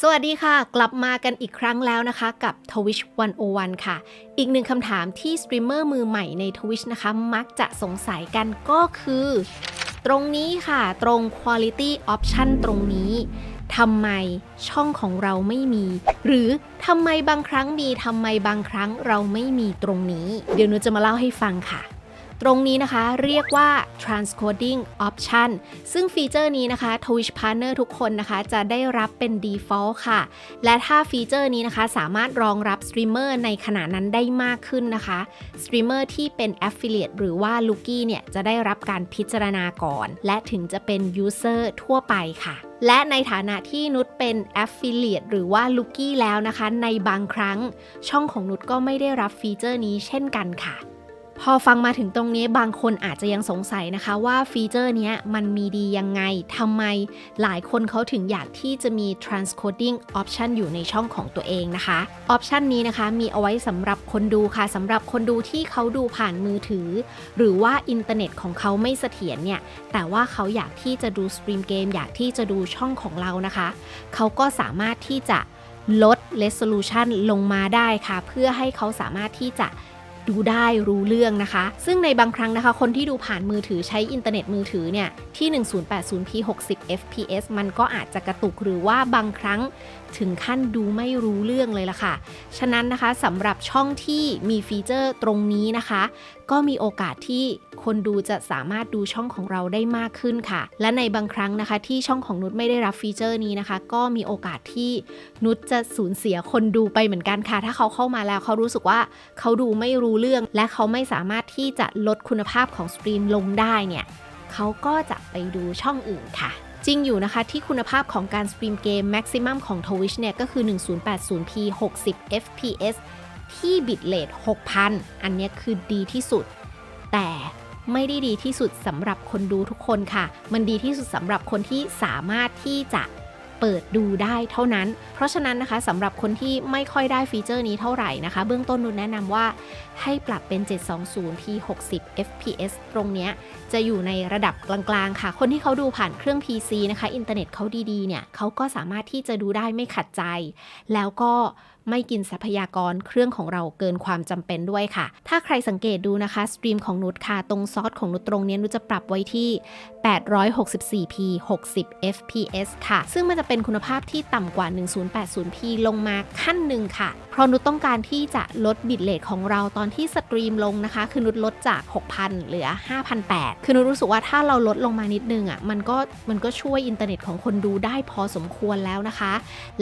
สวัสดีค่ะ กลับมากันอีกครั้งแล้วนะคะกับ Twitch 101 ค่ะ อีกหนึ่งคำถามที่สตรีมเมอร์มือใหม่ใน Twitch นะคะ มักจะสงสัยกันก็คือ ตรงนี้ค่ะ ตรง Quality Option ตรงนี้ทำไมช่องของเราไม่มี หรือทำไมบางครั้งมีทำไมบางครั้งเราไม่มีตรงนี้ เดี๋ยวหนูจะมาเล่าให้ฟังค่ะ ตรงนี้นะคะเรียกว่า transcoding option ซึ่งฟีเจอร์นี้นะคะ Twitch Partner ทุกคนนะคะจะได้รับเป็น default ค่ะ และถ้าฟีเจอร์นี้นะคะสามารถรองรับสตรีมเมอร์ในขณะนั้นได้มากขึ้นนะคะสตรีมเมอร์ที่เป็น affiliate หรือว่า l o o k i e เนี่ยจะได้รับการพิจารณาก่อน และถึงจะเป็น user ทั่วไปค่ะและในฐานะที่นุชเป็น affiliate หรือว่า l o o k i e แล้วนะคะ ในบางครั้ง ช่องของนุชก็ไม่ได้รับฟีเจอร์นี้เช่นกันค่ะ พอฟังมาถึงตรงนี้บางคนอาจจะยังสงสัยนะคะว่าฟีเจอร์นี้มันมีดียังไงทำไมหลายคนเขาถึงอยากที่จะมี transcoding option อยู่ในช่องของตัวเองนะคะออปชันนี้นะคะมีเอาไว้สำหรับคนดูค่ะสำหรับคนดูที่เขาดูผ่านมือถือ หรือว่าอินเทอร์เน็ตของเขาไม่เสถียรเนี่ย แต่ว่าเขาอยากที่จะดูสตรีมเกมอยากที่จะดูช่องของเรานะคะ เขาก็สามารถที่จะลด resolution ลงมาได้ค่ะ เพื่อให้เขาสามารถที่จะ ดูได้รู้เรื่องนะคะ ซึ่งในบางครั้งนะคะ คนที่ดูผ่านมือถือใช้อินเทอร์เน็ตมือถือเนี่ย ที่ 1080p 60 fps มันก็อาจจะกระตุกหรือว่าบางครั้งถึงขั้นดูไม่รู้เรื่องเลยล่ะค่ะ ฉะนั้นนะคะสำหรับช่องที่มีฟีเจอร์ตรงนี้นะคะ ก็มีโอกาสที่คนดูจะสามารถดูช่องของเราได้มากขึ้นค่ะ และในบางครั้งนะคะที่ช่องของนุชไม่ได้รับฟีเจอร์นี้นะคะ ก็มีโอกาสที่นุชจะสูญเสียคนดูไปเหมือนกันค่ะ ถ้าเขาเข้ามาแล้วเขารู้สึกว่าเขาดูไม่รู้เรื่อง และเขาไม่สามารถที่จะลดคุณภาพของสตรีมลงได้เนี่ยเขาก็จะไปดูช่องอื่นค่ะ จริงอยู่นะคะที่คุณภาพของการสตรีมเกม maximum ของ Twitch เนี่ยก็คือ 1080p 60 fps ที่บิตเลท6,000 อันนี้คือดีที่สุด แต่ไม่ได้ดีที่สุดสำหรับคนดูทุกคนค่ะ มันดีที่สุดสำหรับคนที่สามารถที่จะ เปิดดูได้เท่านั้น เพราะฉะนั้นนะคะสำหรับคนที่ไม่ค่อยได้ฟีเจอร์นี้เท่าไหร่นะคะ เบื้องต้นนุนแนะนำว่าให้ปรับเป็น 720p 60 fps ตรงเนี้ยจะอยู่ในระดับกลางๆ ค่ะ คนที่เขาดูผ่านเครื่อง PC นะคะ อินเทอร์เน็ตเขาดีๆ เนี่ยเขาก็สามารถที่จะดูได้ไม่ขัดใจ แล้วก็ ไม่กินทรัพยากรเครื่องของเราเกินความจำเป็นด้วยค่ะ ถ้าใครสังเกตดูนะคะสตรีมของนุชค่ะ ตรงซอสของนุชตรงนี้นุชจะปรับไว้ที่ 864p 60 fps ค่ะ ซึ่งมันจะเป็นคุณภาพที่ต่ำกว่า 1080p ลงมาขั้นหนึ่งค่ะ เพราะนุชต้องการที่จะลดบิตเรทของเราตอนที่สตรีมลงนะคะ คือนุชลดจาก 6,000 เหลือ 5,800 คือนุชรู้สึกว่าถ้าเราลดลงมานิดนึงอะมันก็มันก็ช่วยอินเทอร์เน็ตของคนดูได้พอสมควรแล้วนะคะ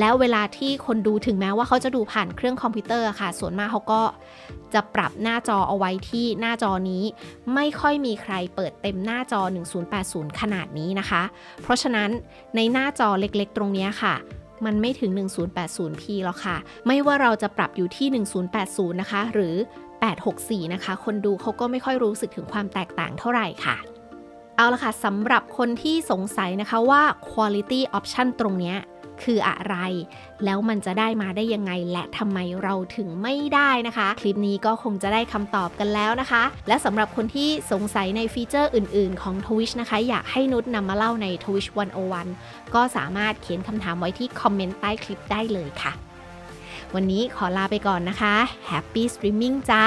แล้วเวลาที่คนดูถึงแม้ว่าเขาจะดูผ่านเครื่องคอมพิวเตอร์ค่ะ ส่วนมากเขาก็จะปรับหน้าจอเอาไว้ที่หน้าจอนี้ ไม่ค่อยมีใครเปิดเต็มหน้าจอ 1080 ขนาดนี้นะคะ เพราะฉะนั้นในหน้าจอเล็กๆ ตรงนี้ค่ะมันไม่ถึง 1080p หรอกค่ะ ไม่ว่าเราจะปรับอยู่ที่ 1080 นะคะ หรือ 864 นะคะ คนดูเขาก็ไม่ค่อยรู้สึกถึงความแตกต่างเท่าไหร่ค่ะ เอาละค่ะสำหรับคนที่สงสัยนะคะว่า quality option ตรงเนี้ย คืออะไร แล้วมันจะได้มาได้ยังไง และทำไมเราถึงไม่ได้นะคะ คลิปนี้ก็คงจะได้คำตอบกันแล้วนะคะ และสำหรับคนที่สงสัยในฟีเจอร์อื่น ๆ ของ Twitch นะคะ อยากให้นุชนำมาเล่าใน Twitch 101 ก็สามารถเขียนคำถามไว้ที่คอมเมนต์ใต้คลิปได้เลยค่ะ วันนี้ขอลาไปก่อนนะคะ Happy Streaming จ้า